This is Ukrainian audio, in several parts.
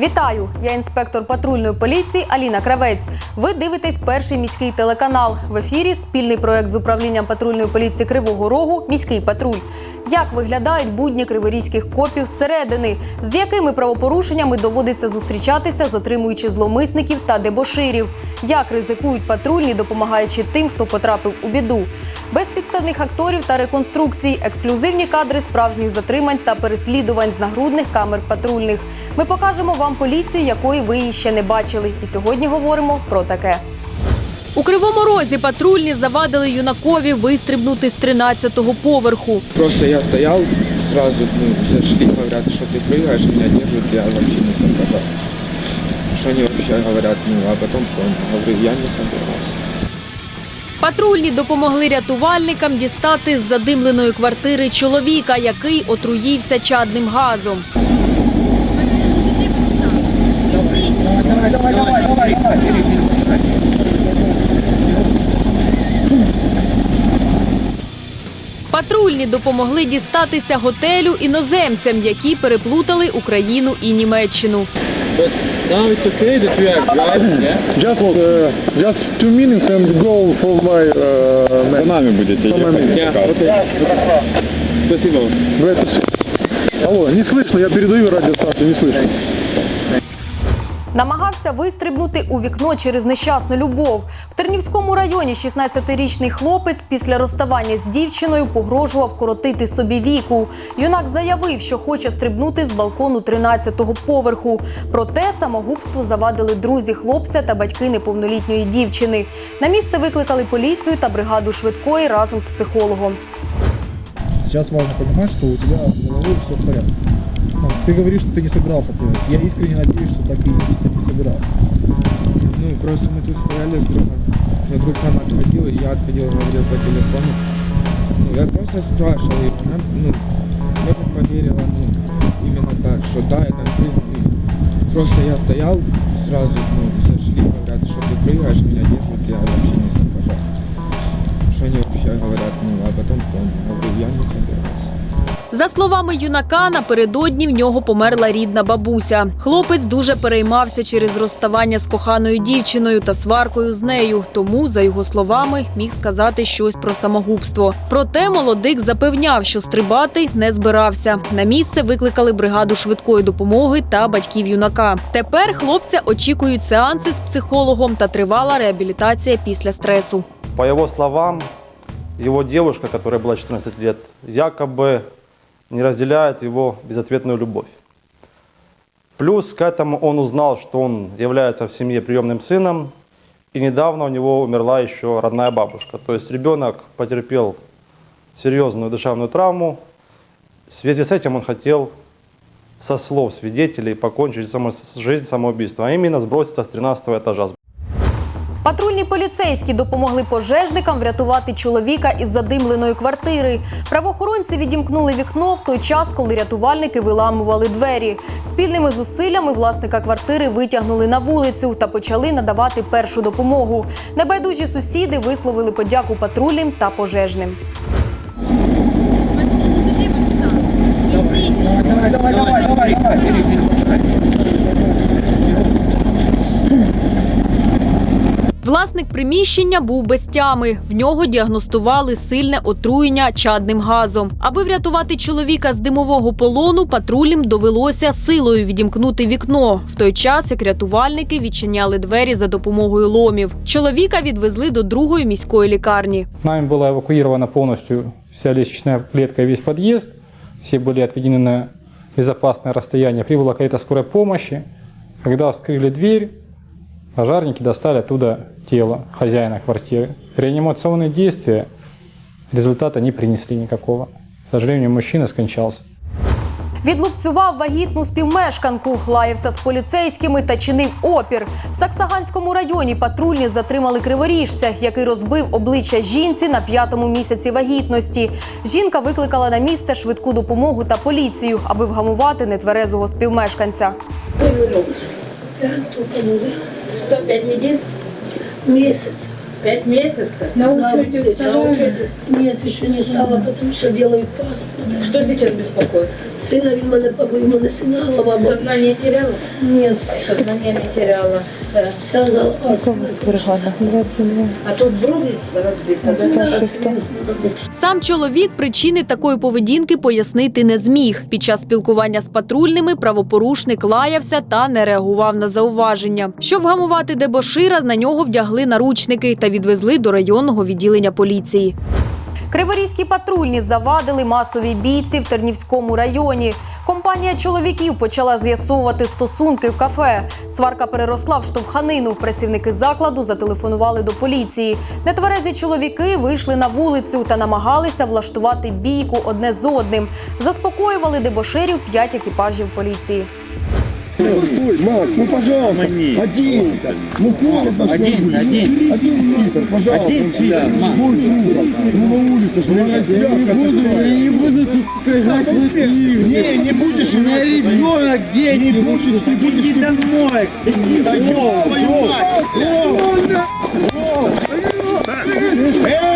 Вітаю! Я інспектор патрульної поліції Аліна Кравець. Ви дивитесь перший міський телеканал. В ефірі спільний проект з управлінням патрульної поліції Кривого Рогу Міський патруль. Як виглядають будні криворізьких копів зсередини, з якими правопорушеннями доводиться зустрічатися, затримуючи зловмисників та дебоширів, як ризикують патрульні, допомагаючи тим, хто потрапив у біду, без підставних акторів та реконструкцій, ексклюзивні кадри справжніх затримань та переслідувань з нагрудних камер патрульних. Ми покажемо вам поліцію, якої ви її ще не бачили. І сьогодні говоримо про таке. У кривому розі патрульні завадили юнакові вистрибнути з 13-го поверху. Просто я стоял, сразу ну, зашли, говорят, что ты прыгаешь, меня держат, я вообще не соображал. Что они вообще говорят, ну, а потом понял, говорю, я не собирался. Патрульні допомогли рятувальникам дістати з задимленої квартири чоловіка, який отруївся чадним газом. Патрульні допомогли дістатися готелю іноземцям, які переплутали Україну і Німеччину. But now it's okay that we are driving, yeah? Just, uh, just two minutes and go for my uh, За нами будете ехать. Yeah, okay. Спасибо. Glad to see. Алло, не слышно, я передаю радиостанцию, не слышно. Намагався вистрибнути у вікно через нещасну любов. В Тернівському районі 16-річний хлопець після розставання з дівчиною погрожував коротити собі віку. Юнак заявив, що хоче стрибнути з балкону 13-го поверху. Проте самогубству завадили друзі хлопця та батьки неповнолітньої дівчини. На місце викликали поліцію та бригаду швидкої разом з психологом. Сейчас важно понимать, что у головой все в порядке. Ну, ты говоришь, что ты не собирался прыгать. Я искренне надеюсь, что так и ты не собирался. Ну, просто мы тут стояли с другом. Мой друг к нам отходил, и я отходил, говорил по телефону. Ну, я просто спрашивал ее, она, ну, я бы поверила, ну, именно так, что да, это ты. Ну, Просто я стоял, сразу, ну, зашли, говорят, что ты прыгаешь, меня держат, я вообще не соображал. Что они вообще говорят, ну, а потом понял, говорю, я не собирался. За словами юнака, напередодні в нього померла рідна бабуся. Хлопець дуже переймався через розставання з коханою дівчиною та сваркою з нею. Тому, за його словами, міг сказати щось про самогубство. Проте молодик запевняв, що стрибати не збирався. На місце викликали бригаду швидкої допомоги та батьків юнака. Тепер хлопця очікують сеанси з психологом та тривала реабілітація після стресу. По его словам, его девушка, которая была 14 лет, якобы не разделяет его безответную любовь. Плюс к этому он узнал, что он является в семье приемным сыном, и недавно у него умерла еще родная бабушка. То есть ребенок потерпел серьезную душевную травму. В связи с этим он хотел, со слов свидетелей, покончить жизнь самоубийством, а именно сброситься с 13 этажа. Поліцейські допомогли пожежникам врятувати чоловіка із задимленої квартири. Правоохоронці відімкнули вікно в той час, коли рятувальники виламували двері. Спільними зусиллями власника квартири витягнули на вулицю та почали надавати першу допомогу. Небайдужі сусіди висловили подяку патрульним та пожежним. Власник приміщення був без тями. В нього діагностували сильне отруєння чадним газом. Аби врятувати чоловіка з димового полону, патрульним довелося силою відімкнути вікно. В той час, як рятувальники відчиняли двері за допомогою ломів. Чоловіка відвезли до другої міської лікарні. Нами была эвакуирована полностью вся лестничная клетка и весь подъезд. Все были отведены на безопасное расстояние. Прибыла карета скорой помощи. Когда вскрыли дверь, пожарники достали оттуда тело хозяина квартиры. Реанимационные действия результата не принесли никакого. К сожалению, мужчина скончался. Відлупцював вагітну співмешканку, лаявся з поліцейськими та чинив опір. В Саксаганському районі патрульні затримали криворіжця, який розбив обличчя жінці на п'ятому місяці вагітності. Жінка викликала на місце швидку допомогу та поліцію, аби вгамувати нетверезого співмешканця. что, пять недель? Месяц. Пять месяцев? На учете да, встала? На учете? Нет, еще не стала, mm потому что делаю паспорт. Что сейчас беспокоит? Сына, видимо, на погоду, на сына голова. Сознание теряла? Нет. Сознание не теряла. Да. вся зала. А тут брови разбиты, да? Сам чоловік причини такої поведінки пояснити не зміг. Під час спілкування з патрульними правопорушник лаявся та не реагував на зауваження. Щоб вгамувати дебошира, на нього вдягли наручники та відвезли до районного відділення поліції. Криворізькі патрульні завадили масовій бійці в Тернівському районі. Компанія чоловіків почала з'ясовувати стосунки в кафе. Сварка переросла в штовханину. Працівники закладу зателефонували до поліції. Нетверезі чоловіки вийшли на вулицю та намагалися влаштувати бійку одне з одним. Заспокоювали дебоширів п'ять екіпажів поліції. Стой, Макс, ну пожалуйста. Один. Ну холодно. Один, один. Один свитер, пожалуйста. Один свитер, Ну на улице же нельзя. Я не буду, я не буду тут играть в эти игры. Не, не будешь. У меня ребенок, дети. Не будешь, ты будешь. Иди домой. Иди домой. Ну не бейте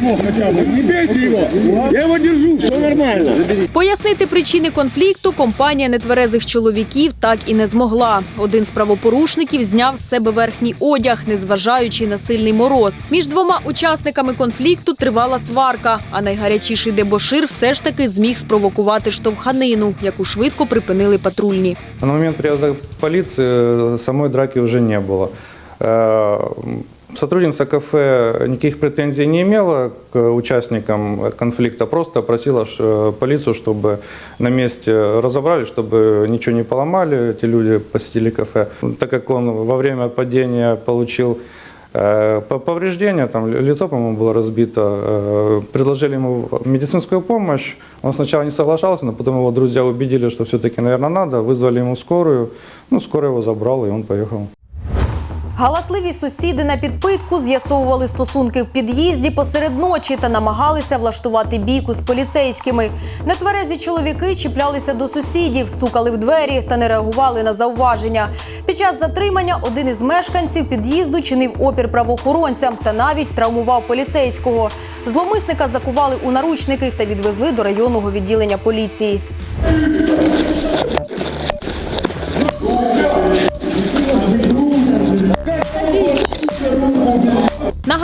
его хотя бы, не бейте его. Я его держу, все нормально. Пояснити причини конфлікту компанія нетверезих чоловіків так і не змогла. Один з правопорушників зняв з себе верхній одяг, незважаючи на сильний мороз. Між двома учасниками конфлікту тривала сварка, а найгарячіший дебошир все ж таки зміг спровокувати штовханину, яку швидко припинили патрульні. На момент приезда полиции э, самой драки уже не было. Сотрудница кафе никаких претензий не имела к участникам конфликта, просто просила полицию, чтобы на месте разобрали, чтобы ничего не поломали, эти люди посетили кафе. Так как он во время падения получил э, по- повреждения, там ли- лицо, по-моему, было разбито, э, предложили ему медицинскую помощь. Он сначала не соглашался, но потом его друзья убедили, что все-таки, наверное, надо, вызвали ему скорую. Ну, скорая его забрала, и он поехал. Галасливі сусіди на підпитку з'ясовували стосунки в під'їзді посеред ночі та намагалися влаштувати бійку з поліцейськими. Нетверезі чоловіки чіплялися до сусідів, стукали в двері та не реагували на зауваження. Під час затримання один із мешканців під'їзду чинив опір правоохоронцям та навіть травмував поліцейського. Зломисника закували у наручники та відвезли до районного відділення поліції.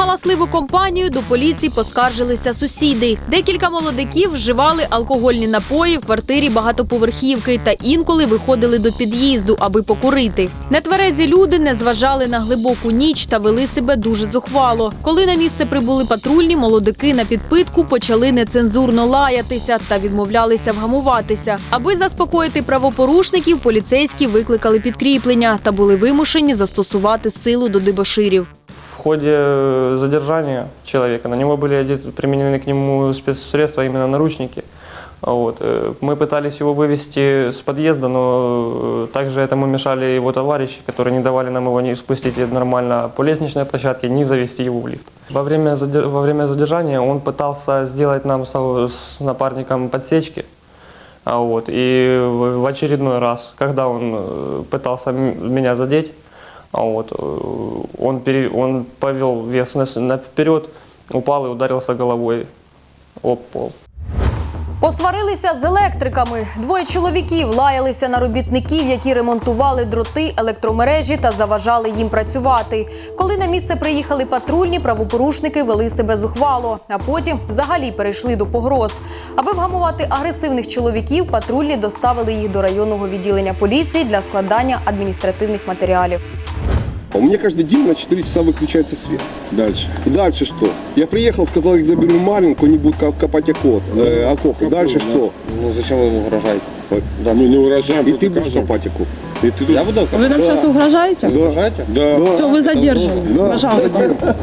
Галасливу компанію до поліції поскаржилися сусіди. Декілька молодиків вживали алкогольні напої в квартирі багатоповерхівки та інколи виходили до під'їзду, аби покурити. Нетверезі люди не зважали на глибоку ніч та вели себе дуже зухвало. Коли на місце прибули патрульні, молодики на підпитку почали нецензурно лаятися та відмовлялися вгамуватися. Аби заспокоїти правопорушників, поліцейські викликали підкріплення та були вимушені застосувати силу до дебоширів. Ходе э, задержания человека на него были применены к нему спецсредства, именно наручники. Вот. э, Мы пытались его вывести с подъезда, но э, также этому мешали его товарищи, которые не давали нам его не спустить нормально по лестничной площадке, не завести его в лифт. Во время, заде- во время задержания он пытался сделать нам с, напарником подсечки. А вот, и в очередной раз, когда он пытался меня задеть, а вот, э, он, пере- он повел вес на, с- на вперед, упал и ударился головой об пол. Посварилися з електриками. Двоє чоловіків лаялися на робітників, які ремонтували дроти електромережі та заважали їм працювати. Коли на місце приїхали патрульні, правопорушники вели себе зухвало, а потім взагалі перейшли до погроз. Аби вгамувати агресивних чоловіків, патрульні доставили їх до районного відділення поліції для складання адміністративних матеріалів. У меня каждый день на 4 часа выключается свет. Дальше. Дальше что? Я приехал, сказал, их заберу маленькую, они будут коп- копать окоп. Э, окопы. Дальше что? Ну зачем вы ему угрожаете? Да, мы не угрожаем. И ты будешь копать окоп. И ты Я буду Вы нам сейчас угрожаете? Да. Да. Все, вы задержаны. Да. Пожалуйста.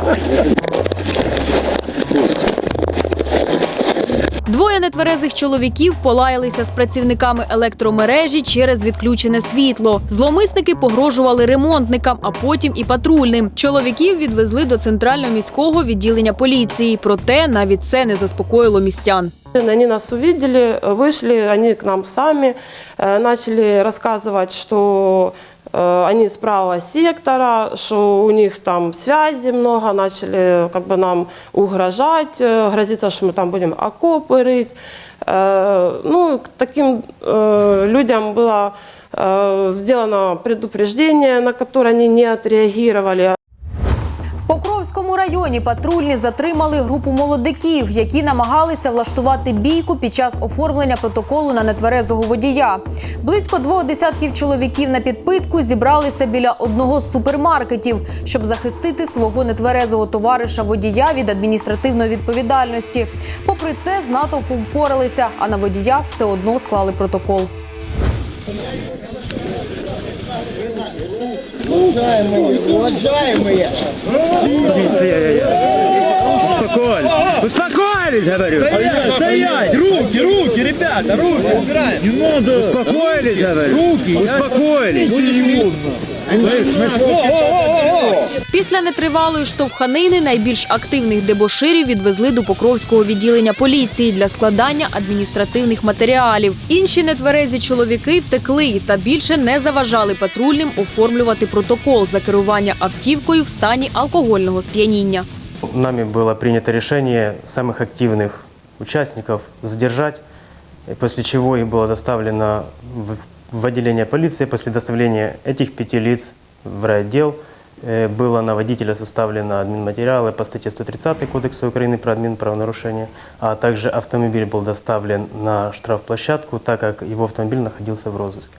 нетверезих чоловіків полаялися з працівниками електромережі через відключене світло. Зломисники погрожували ремонтникам, а потім і патрульним. Чоловіків відвезли до центрального міського відділення поліції. Проте навіть це не заспокоїло містян. Они нас увидели, вышли, они к нам сами, э, начали рассказывать, что э, они с правого сектора, что у них там связи много, начали как бы нам угрожать, э, грозится, что мы там будем окопы рыть. Э, Ну, к таким э, людям было э, сделано предупреждение, на которое они не отреагировали. Районі патрульні затримали групу молодиків, які намагалися влаштувати бійку під час оформлення протоколу на нетверезого водія. Близько двох десятків чоловіків на підпитку зібралися біля одного з супермаркетів, щоб захистити свого нетверезого товариша водія від адміністративної відповідальності. Попри це, з натовпом впоралися, а на водія все одно склали протокол. Уважаемые, уважаемые! Успокоились. Успокоились, говорю. Стоять, стоять! Руки, руки, ребята, руки! убираем. Не надо! Успокоились, говорю. Руки! Успокоились. Після нетривалої штовханини найбільш активних дебоширів відвезли до Покровського відділення поліції для складання адміністративних матеріалів. Інші нетверезі чоловіки втекли та більше не заважали патрульним оформлювати протокол за керування автівкою в стані алкогольного сп'яніння. Нами было принято решение самых активных участников задержать, и после чего их было доставлено в, в отделение полиции. После доставления этих пяти лиц в райотдел э, было на водителя составлено админматериалы по статье 130 Кодекса Украины про админправонарушение, а также автомобиль был доставлен на штрафплощадку, так как его автомобиль находился в розыске.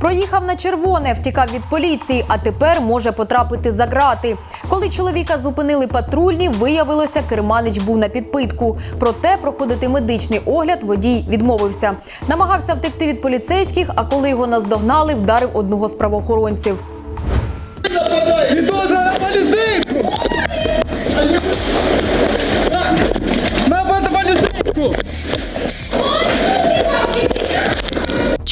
Проїхав на червоне, втікав від поліції, а тепер може потрапити за грати. Коли чоловіка зупинили патрульні, виявилося, керманич був на підпитку. Проте проходити медичний огляд водій відмовився. Намагався втекти від поліцейських, а коли його наздогнали, вдарив одного з правоохоронців. нападай!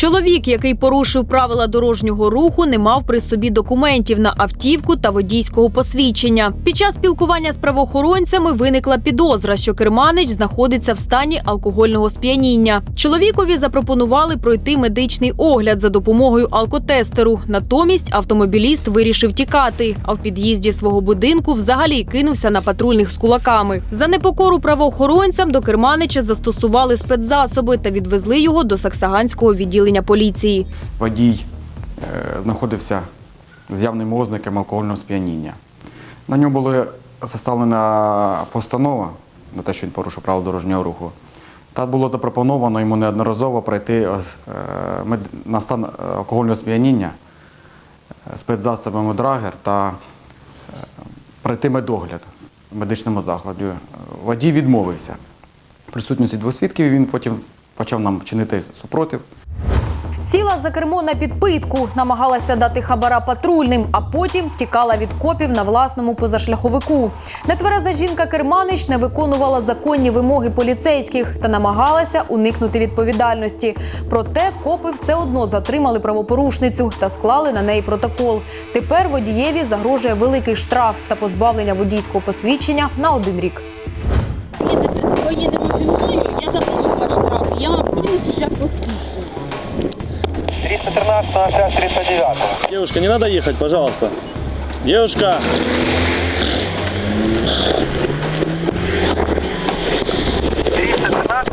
Чоловік, який порушив правила дорожнього руху, не мав при собі документів на автівку та водійського посвідчення. Під час спілкування з правоохоронцями виникла підозра, що керманич знаходиться в стані алкогольного сп'яніння. Чоловікові запропонували пройти медичний огляд за допомогою алкотестеру. Натомість автомобіліст вирішив тікати, а в під'їзді свого будинку взагалі кинувся на патрульних з кулаками. За непокору правоохоронцям до керманича застосували спецзасоби та відвезли його до Саксаганського відділення поліції. водій е, знаходився з явними ознаками алкогольного сп'яніння. На нього була составлена постанова на те, що він порушив правила дорожнього руху. Та було запропоновано йому неодноразово пройти е, на стан алкогольного сп'яніння е, спецзасобами Драгер та е, пройти медогляд в медичному закладі. Е, Водій відмовився. В присутності двох свідків він потім почав нам чинити супротив. Сіла за кермо на підпитку, намагалася дати хабара патрульним, а потім тікала від копів на власному позашляховику. Нетвереза жінка керманич не виконувала законні вимоги поліцейських та намагалася уникнути відповідальності. Проте копи все одно затримали правопорушницю та склали на неї протокол. Тепер водієві загрожує великий штраф та позбавлення водійського посвідчення на один рік. Поїдемо зі мною, я заплачу ваш штраф. Я принесу зараз посвідчення. 313 на связь 309. Девушка, не надо ехать, пожалуйста. Девушка.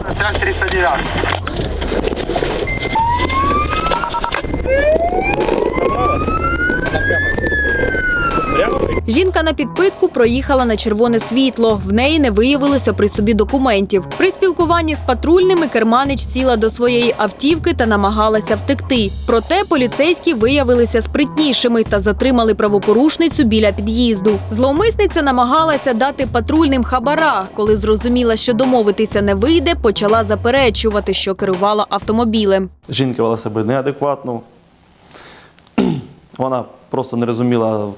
на связь 309. Жінка на підпитку проїхала на червоне світло. В неї не виявилося при собі документів. При спілкуванні з патрульними керманич сіла до своєї автівки та намагалася втекти. Проте поліцейські виявилися спритнішими та затримали правопорушницю біля під'їзду. Зловмисниця намагалася дати патрульним хабара. Коли зрозуміла, що домовитися не вийде, почала заперечувати, що керувала автомобілем. Жінка вела себе неадекватно. Вона просто не розуміла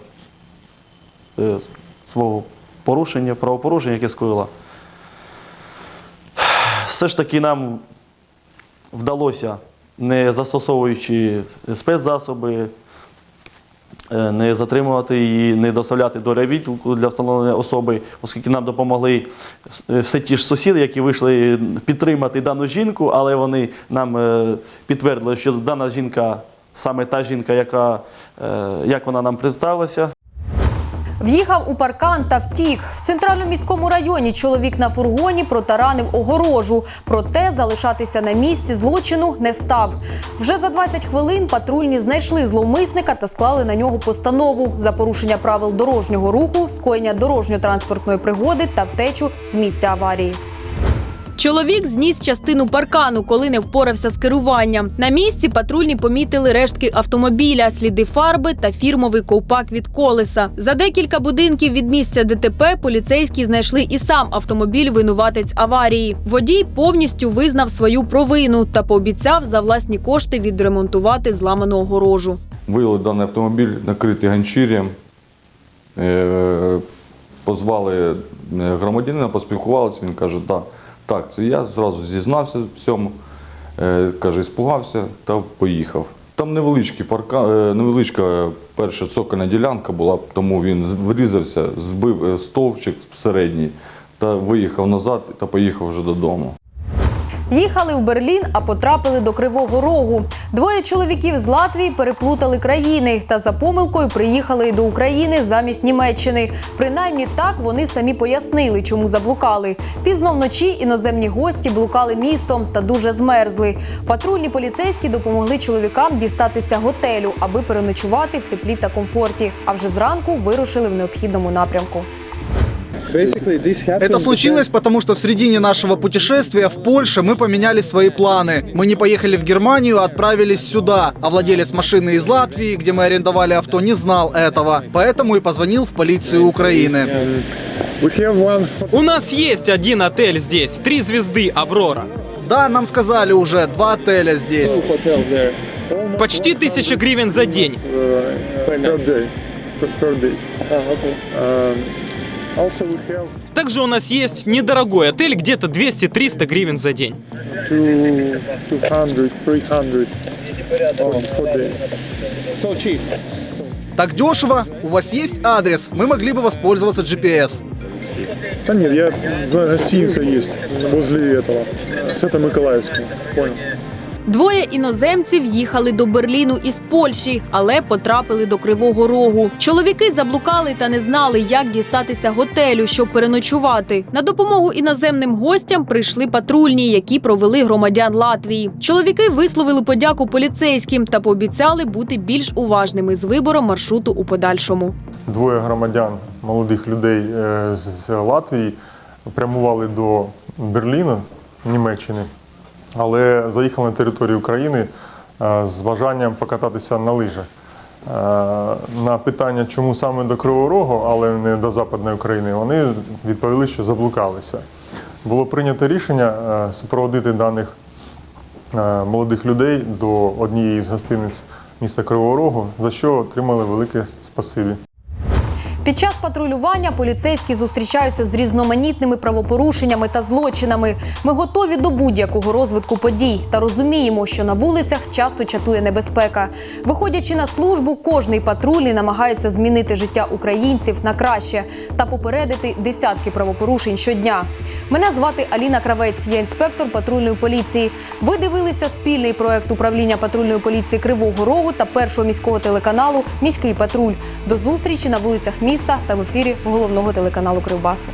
свого порушення, правопорушення, яке скоїла. Все ж таки нам вдалося, не застосовуючи спецзасоби, е, не затримувати її, не доставляти до райвідділку для встановлення особи, оскільки нам допомогли е, все ті ж сусіди, які вийшли підтримати дану жінку, але вони нам е, підтвердили, що дана жінка саме та жінка, яка, е, як вона нам представилася. В'їхав у паркан та втік. В центральному міському районі чоловік на фургоні протаранив огорожу. Проте залишатися на місці злочину не став. Вже за 20 хвилин патрульні знайшли зловмисника та склали на нього постанову за порушення правил дорожнього руху, скоєння дорожньо-транспортної пригоди та втечу з місця аварії. Чоловік зніс частину паркану, коли не впорався з керуванням. На місці патрульні помітили рештки автомобіля, сліди фарби та фірмовий ковпак від колеса. За декілька будинків від місця ДТП поліцейські знайшли і сам автомобіль винуватець аварії. Водій повністю визнав свою провину та пообіцяв за власні кошти відремонтувати зламану огорожу. Виявили даний автомобіль, накритий ганчір'ям. Е, Позвали е, громадянина, поспілкувалися. Він каже, так, так, це я. Зразу зізнався в цьому. Е, Каже, іспугався та поїхав. Там невеличкий парка, е, невеличка перша цокольна ділянка була, тому він врізався, збив е, стовпчик середній та виїхав назад та поїхав вже додому. Їхали в Берлін, а потрапили до Кривого Рогу. Двоє чоловіків з Латвії переплутали країни та за помилкою приїхали до України замість Німеччини. Принаймні так вони самі пояснили, чому заблукали. Пізно вночі іноземні гості блукали містом та дуже змерзли. Патрульні поліцейські допомогли чоловікам дістатися готелю, аби переночувати в теплі та комфорті. А вже зранку вирушили в необхідному напрямку. Это случилось, потому что в середине нашего путешествия в Польше мы поменяли свои планы. Мы не поехали в Германию, а отправились сюда. А владелец машины из Латвии, где мы арендовали авто, не знал этого. Поэтому и позвонил в полицию Украины. У нас есть один отель здесь, три звезды «Аврора». Да, нам сказали уже, два отеля здесь. Почти тысяча гривен за день. Также у нас есть недорогой отель, где-то 200-300 гривен за день. Так дешево? У вас есть адрес? Мы могли бы воспользоваться GPS. Да нет, я знаю, гостиница есть возле этого. Свято-Миколаевского. Понял. Двоє іноземців їхали до Берліну із Польщі, але потрапили до Кривого Рогу. Чоловіки заблукали та не знали, як дістатися готелю, щоб переночувати. На допомогу іноземним гостям прийшли патрульні, які провели громадян Латвії. Чоловіки висловили подяку поліцейським та пообіцяли бути більш уважними з вибором маршруту у подальшому. Двоє громадян, молодих людей е, з Латвії, прямували до Берліна, Німеччини, але заїхали на територію України е, з бажанням покататися на лижах. Е, На питання, чому саме до Кривого Рогу, але не до Западної України, вони відповіли, що заблукалися. Було прийнято рішення е, супроводити даних молодих людей до однієї з гостиниць міста Кривого Рогу, за що отримали велике спасибі. Під час патрулювання поліцейські зустрічаються з різноманітними правопорушеннями та злочинами. Ми готові до будь-якого розвитку подій та розуміємо, що на вулицях часто чатує небезпека. Виходячи на службу, кожний патрульний намагається змінити життя українців на краще та попередити десятки правопорушень щодня. Мене звати Аліна Кравець, я інспектор патрульної поліції. Ви дивилися спільний проект управління патрульної поліції Кривого Рогу та першого міського телеканалу Міський патруль. До зустрічі на вулицях міста та в ефірі головного телеканалу Кривбасу.